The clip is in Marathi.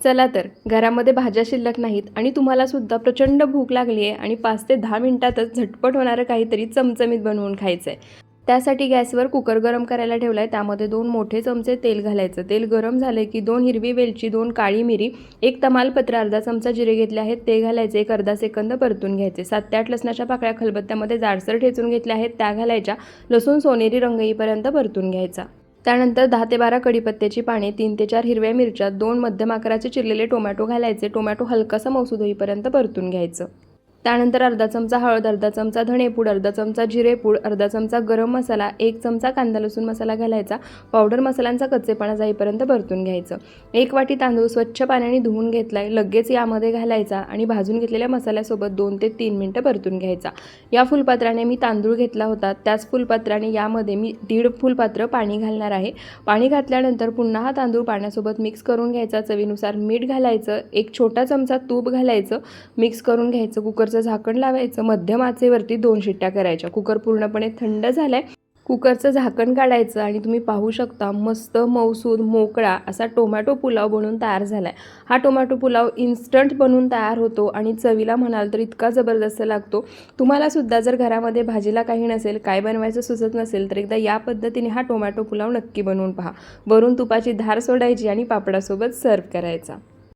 चला तर घरामध्ये भाज्या शिल्लक नाहीत आणि तुम्हाला सुद्धा प्रचंड भूक लागली आहे आणि पाच ते दहा मिनिटातच झटपट होणारं काहीतरी चमचमीत बनवून खायचं आहे त्यासाठी गॅसवर कुकर गरम करायला ठेवला आहे त्यामध्ये दोन मोठे चमचे तेल घालायचं. तेल गरम झाले की दोन हिरवी वेलची दोन काळी मिरी एक तमालपत्र अर्धा चमचा जिरे घेतले आहेत. ते घालायचे एक अर्धा सेकंद परतून घ्यायचे. सात ते आठ लसणाच्या पाकळ्या खलबत्त्यामध्ये जाडसर ठेचून घेतल्या आहेत. त्या घालायच्या. लसूण सोनेरी रंग येईपर्यंत परतून घ्यायचा. त्यानंतर दहा ते बारा कढीपत्त्याची पाने तीन ते चार हिरव्या मिरच्या दोन मध्यम आकाराचे चिरलेले टोमॅटो घालायचे. टोमॅटो हलकासा मौसूद होईपर्यंत परतून घ्यायचं. त्यानंतर अर्धा चमचा हळद अर्धा चमचा धणेपूड अर्धा चमचा जिरेपूड अर्धा चमचा गरम मसाला एक चमचा कांदा लसूण मसाला घालायचा. पावडर मसाल्यांचा कच्चेपणा जाईपर्यंत परतून घ्यायचं. एक वाटी तांदूळ स्वच्छ पाण्याने धुवून घेतलाय. लगेच यामध्ये घालायचा आणि भाजून घेतलेल्या मसाल्यासोबत दोन ते तीन मिनटं परतून घ्यायचा. या फुलपात्राने मी तांदूळ घेतला होता. त्याच फुलपात्राने यामध्ये मी दीड फुलपात्र पाणी घालणार आहे. पाणी घातल्यानंतर पुन्हा हा तांदूळ पाण्यासोबत मिक्स करून घ्यायचा. चवीनुसार मीठ घालायचं. एक छोटा चमचा तूप घालायचं. मिक्स करून घ्यायचं कुकर कुकरचं झाकण लावायचं मध्यम आचेवरती दोन शिट्ट्या करायच्या. कुकर पूर्णपणे थंड झालाय. कुकरचं झाकण काढायचं आणि तुम्ही पाहू शकता मस्त मौसूद मोकळा असा टोमॅटो पुलाव बनवून तयार झाला आहे हा टोमॅटो पुलाव इन्स्टंट बनवून तयार होतो आणि चवीला म्हणाल तर इतका जबरदस्त लागतो. तुम्हाला सुद्धा जर घरामध्ये भाजीला काही नसेल काय बनवायचं सुचत नसेल तर एकदा या पद्धतीने हा टोमॅटो पुलाव नक्की बनवून पहा. वरून तुपाची धार सोडायची आणि पापडासोबत सर्व करायचा.